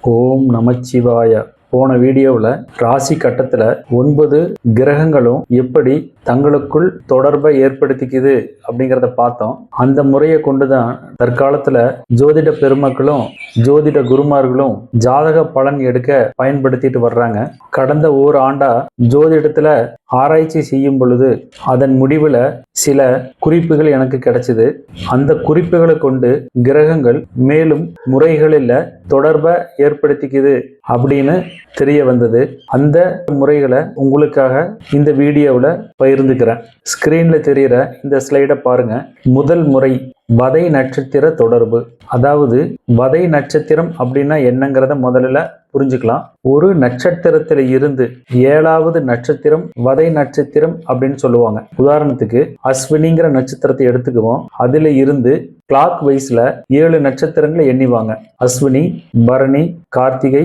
ஓம் நமச்சிவாய. போன வீடியோவில் ராசி கட்டத்தில் ஒன்பது கிரகங்களும் எப்படி தங்களுக்குள் தொடர்பை ஏற்படுத்திக்குது அப்படிங்கிறத பார்த்தோம். அந்த முறையை கொண்டு தான் தற்காலத்தில் ஜோதிட பெருமக்களும் ஜோதிட குருமார்களும் ஜாதக பலன் எடுக்க பயன்படுத்திட்டு வர்றாங்க. கடந்த ஓர் ஆண்டா ஜோதிடத்தில் ஆராய்ச்சி செய்யும் பொழுது அதன் முடிவில் சில குறிப்புகள் எனக்கு கிடைச்சிது. அந்த குறிப்புகளை கொண்டு கிரகங்கள் மேலும் முறைகளில் தொடர்பை ஏற்படுத்திக்குது அப்படின்னு தெரிய வந்தது. அந்த முறைகளை உங்களுக்காக இந்த வீடியோவில் பகிர்ந்துக்கிறேன். ஸ்க்ரீனில் தெரிகிற இந்த ஸ்லைடை பாருங்க. முதல் முறை வதை நட்சத்திர தொடர்பு. அதாவது வதை நட்சத்திரம் அப்படின்னா என்னங்கிறத முதல்ல புரிஞ்சுக்கலாம். ஒரு நட்சத்திரத்தில் இருந்து ஏழாவது நட்சத்திரம் வதை நட்சத்திரம் அப்படின்னு சொல்லுவாங்க. உதாரணத்துக்கு அஸ்வினிங்கிற நட்சத்திரத்தை எடுத்துக்குவோம். அதுல இருந்து கிளாக் வைஸ்ல ஏழு நட்சத்திரங்களை எண்ணிவாங்க. அஸ்வினி பரணி கார்த்திகை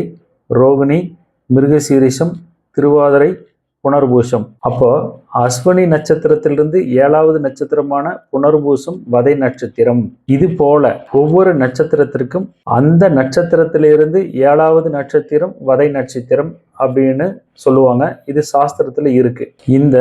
ரோகிணி மிருகசீரிஷம் திருவாதிரை புனர்பூசம். அப்போ அஸ்வினி நட்சத்திரத்திலிருந்து ஏழாவது நட்சத்திரமான புனர்பூசம் வதை நட்சத்திரம். இது போல ஒவ்வொரு நட்சத்திரத்திற்கும் அந்த நட்சத்திரத்திலிருந்து ஏழாவது நட்சத்திரம் வதை நட்சத்திரம் அப்படின்னு சொல்லுவாங்க. இது சாஸ்திரத்துல இருக்கு. இந்த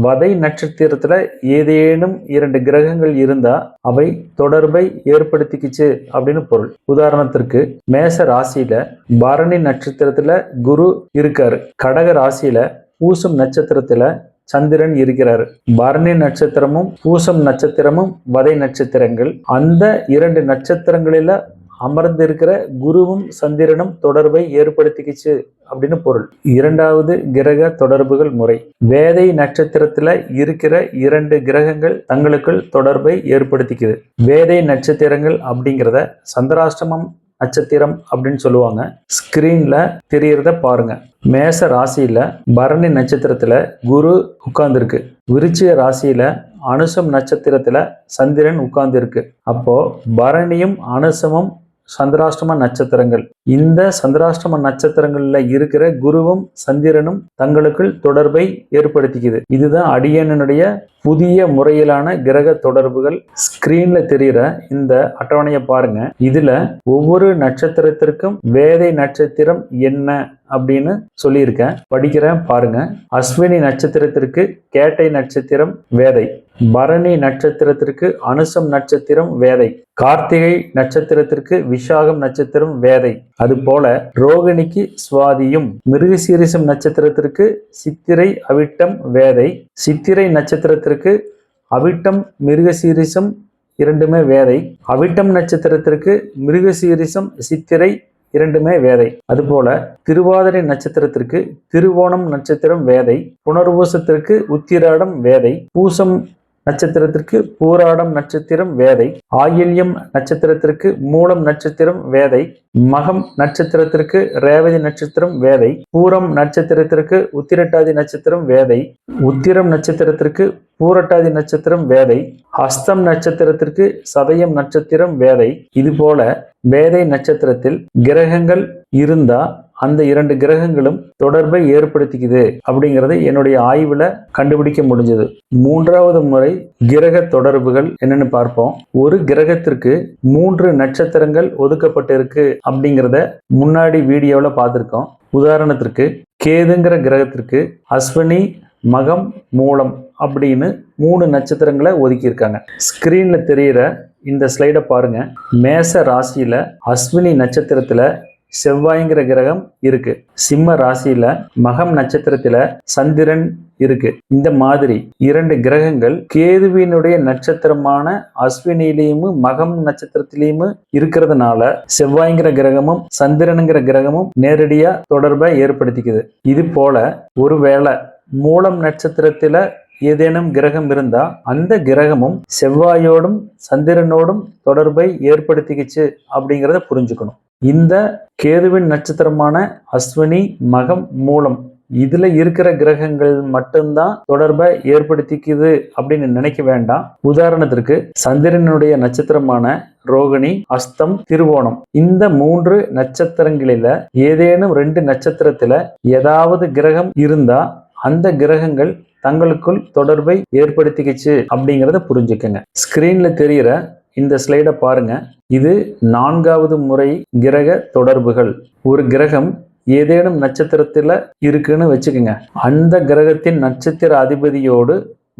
வதை நட்சத்திரத்துல ஏதேனும் இரண்டு கிரகங்கள் இருந்தா அவை தொடர்பை ஏற்படுத்திக்கிச்சு அப்படின்னு பொருள். உதாரணத்திற்கு மேச ராசியில பரணி நட்சத்திரத்துல குரு இருக்காரு. கடக ராசியில பூசம் நட்சத்திரத்துல சந்திரன் இருக்கிறார். பரணி நட்சத்திரமும் பூசம் நட்சத்திரமும் வதை நட்சத்திரங்கள். அந்த இரண்டு நட்சத்திரங்களில அமர்ந்திருக்கிற குருவும் சந்திரனும் தொடர்பை ஏற்படுத்திக்கிச்சு அப்படின்னு பொருள். இரண்டாவது கிரக தொடர்புகள் முறை. வேதை நட்சத்திரத்துல இருக்கிற இரண்டு கிரகங்கள் தங்களுக்குள் தொடர்பை ஏற்படுத்திக்குது. வேதை நட்சத்திரங்கள் அப்படிங்கிறத சந்திராஷ்டமம் நட்சத்திரம் அப்படின்னு சொல்லுவாங்க. ஸ்கிரீன்ல தெரியறத பாருங்க. மேச ராசியில பரணி நட்சத்திரத்துல குரு உட்கார்ந்துருக்கு. விருச்சிக ராசியில அனுசம் நட்சத்திரத்துல சந்திரன் உட்கார்ந்துருக்கு. அப்போ பரணியும் அனுசமும் சந்திராஷ்டம நட்சத்திரங்கள். இந்த சந்திராஷ்டம நட்சத்திரங்கள்ல இருக்கிற குருவும் சந்திரனும் தங்களுக்குள் தொடர்பை ஏற்படுத்திக்குது. இதுதான் அடியனுடைய புதிய முறையிலான கிரக தொடர்புகள் ஸ்கிரீன்ல தெரிகிற இந்த அட்டவணையை பாருங்க. இதுல ஒவ்வொரு நட்சத்திரத்திற்கும் வேதை நட்சத்திரம் என்ன அப்படின்னு சொல்லியிருக்கேன். படிக்கிறேன் பாருங்க. அஸ்வினி நட்சத்திரத்திற்கு கேட்டை நட்சத்திரம் வேதை. பரணி நட்சத்திரத்திற்கு அனுசம் நட்சத்திரம் வேதை. கார்த்திகை நட்சத்திரத்திற்கு விஷாகம் நட்சத்திரம் வேதை. அதுபோல ரோகிணிக்கு சுவாதியும் மிருகசீரிசம் நட்சத்திரத்திற்கு சித்திரை அவிட்டம் வேதை. சித்திரை நட்சத்திரத்திற்கு அவிட்டம் மிருகசீரிசம் இரண்டுமே வேதை. அவிட்டம் நட்சத்திரத்திற்கு மிருகசீரிசம் சித்திரை இரண்டுமே வேதை. அதுபோல திருவாதிரை நட்சத்திரத்திற்கு திருவோணம் நட்சத்திரம் வேதை. புனர்பூசத்திற்கு உத்திராடம் வேதை. பூசம் நட்சத்திரத்திற்கு பூராடம் நட்சத்திரம் வேதை ஆயில்யம் நட்சத்திரத்திற்கு மூலம் நட்சத்திரம் வேதை மகம் நட்சத்திரத்திற்கு ரேவதி நட்சத்திரம் வேதை பூரம் நட்சத்திரத்திற்கு உத்திரட்டாதி நட்சத்திரம் வேதை உத்திரம் நட்சத்திரத்திற்கு பூரட்டாதி நட்சத்திரம் வேதை ஹஸ்தம் நட்சத்திரத்திற்கு சதயம் நட்சத்திரம் வேதை. இது போல வேதை நட்சத்திரத்தில் கிரகங்கள் இருந்தா அந்த இரண்டு கிரகங்களும் தொடர்பை ஏற்படுத்திக்குது அப்படிங்கிறத என்னுடைய ஆய்வுல கண்டுபிடிக்க முடிஞ்சது. மூன்றாவது முறை கிரக தொடர்புகள் என்னன்னு பார்ப்போம். ஒரு கிரகத்திற்கு மூன்று நட்சத்திரங்கள் ஒதுக்கப்பட்டிருக்கு அப்படிங்கிறத முன்னாடி வீடியோவில் பார்த்துருக்கோம். உதாரணத்திற்கு கேதுங்கிற கிரகத்திற்கு அஸ்வினி மகம் மூலம் அப்படின்னு மூணு நட்சத்திரங்களை ஒதுக்கியிருக்காங்க. ஸ்கிரீன்ல தெரியிற இந்த ஸ்லைடை பாருங்க. மேச ராசியில அஸ்வினி நட்சத்திரத்துல செவ்வாய்ங்கிற கிரகம் இருக்கு. சிம்ம ராசியில மகம் நட்சத்திரத்துல சந்திரன் இருக்கு. இந்த மாதிரி இரண்டு கிரகங்கள் கேதுவினுடைய நட்சத்திரமான அஸ்வினிலையும் மகம் நட்சத்திரத்திலையும் இருக்கிறதுனால செவ்வாய்ங்கிற கிரகமும் சந்திரனுங்கிற கிரகமும் நேரடியா தொடர்பை ஏற்படுத்திக்குது. இது போல ஒருவேளை மூலம் நட்சத்திரத்துல ஏதேனும் கிரகம் இருந்தால் அந்த கிரகமும் செவ்வாயோடும் சந்திரனோடும் தொடர்பை ஏற்படுத்திக்கிச்சு அப்படிங்கிறத புரிஞ்சுக்கணும். இந்த கேதுவின் நட்சத்திரமான அஸ்வினி மகம் மூலம் இதுல இருக்கிற கிரகங்கள் மட்டும்தான் தொடர்பை ஏற்படுத்திக்குது அப்படின்னு நினைக்க வேண்டாம். உதாரணத்திற்கு சந்திரனுடைய நட்சத்திரமான ரோகிணி அஸ்தம் திருவோணம். இந்த மூன்று நட்சத்திரங்களில ஏதேனும் ரெண்டு நட்சத்திரத்துல ஏதாவது கிரகம் இருந்தா அந்த கிரகங்கள் தங்களுக்குள் தொடர்பை ஏற்படுத்திக்கிச்சு அப்படிங்கிறத புரிஞ்சுக்கங்க. ஸ்கிரீன்ல தெரியிற இந்த ஸ்லைடை பாருங்க. இது நான்காவது முறை கிரக தொடர்புகள். ஒரு கிரகம் ஏதேனும் நட்சத்திரத்தில் இருக்குன்னு வச்சுக்கோங்க. அந்த கிரகத்தின் நட்சத்திர அதிபதியோடு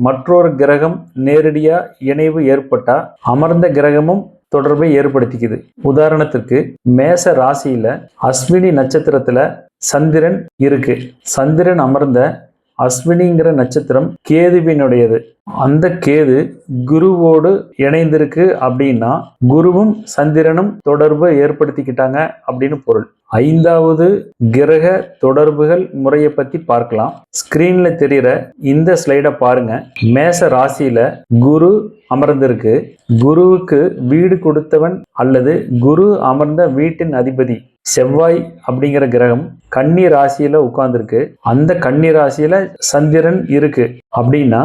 மற்றொரு கிரகம் நேரடியாக இணைவு ஏற்பட்டால் அமர்ந்த கிரகமும் தொடர்பை ஏற்படுத்திக்குது. உதாரணத்திற்கு மேச ராசியில் அஸ்வினி நட்சத்திரத்தில் சந்திரன் இருக்கு. சந்திரன் அமர்ந்த அஸ்வினிங்கிற நட்சத்திரம் கேதுவினுடையது. அந்த கேது குருவோடு இணைந்திருக்கு அப்படின்னா குருவும் சந்திரனும் தொடர்பு ஏற்படுத்திக்கிட்டாங்க அப்படின்னு பொருள். ஐந்தாவது கிரக தொடர்புகள் முறையை பத்தி பார்க்கலாம். ஸ்கிரீன்ல தெரிகிற இந்த ஸ்லைடை பாருங்க. மேச ராசியில குரு அமர்ந்திருக்கு. குருவுக்கு வீடு கொடுத்தவன் அல்லது குரு அமர்ந்த வீட்டின் அதிபதி செவ்வாய் அப்படிங்கிற கிரகம் கன்னி ராசியில உட்கார்ந்துருக்கு. அந்த கன்னி ராசியில சந்திரன் இருக்கு. அப்படின்னா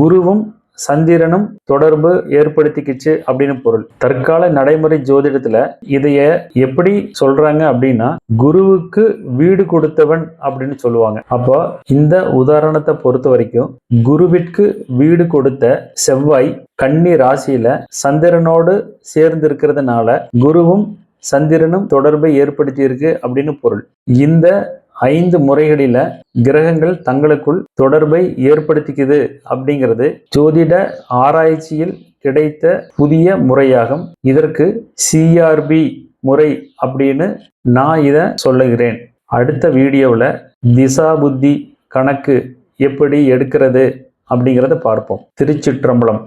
குருவும் சந்திரனும் தொடர்பு ஏற்படுத்திக்கிச்சு அப்படின்னு பொருள். தற்கால நடைமுறை ஜோதிடத்துல இதைய எப்படி சொல்றாங்க அப்படின்னா குருவுக்கு வீடு கொடுத்தவன் அப்படின்னு சொல்லுவாங்க. அப்போ இந்த உதாரணத்தை பொறுத்த வரைக்கும் குருவிற்கு வீடு கொடுத்த செவ்வாய் கன்னி ராசியில சந்திரனோடு சேர்ந்து இருக்கிறதுனால குருவும் சந்திரனும் தொடர்பை ஏற்படுத்தி இருக்கு அப்படின்னு பொருள். இந்த ஐந்து முறைகளில கிரகங்கள் தங்களுக்குள் தொடர்பை ஏற்படுத்திக்குது அப்படிங்கிறது ஜோதிட ஆராய்ச்சியில் கிடைத்த புதிய முறையாகும். இதற்கு சிஆர்பி முறை அப்படின்னு நான் இதை சொல்லுகிறேன். அடுத்த வீடியோவில் திசா புத்தி கணக்கு எப்படி எடுக்கிறது அப்படிங்கிறத பார்ப்போம். திருச்சிற்றம்பலம்.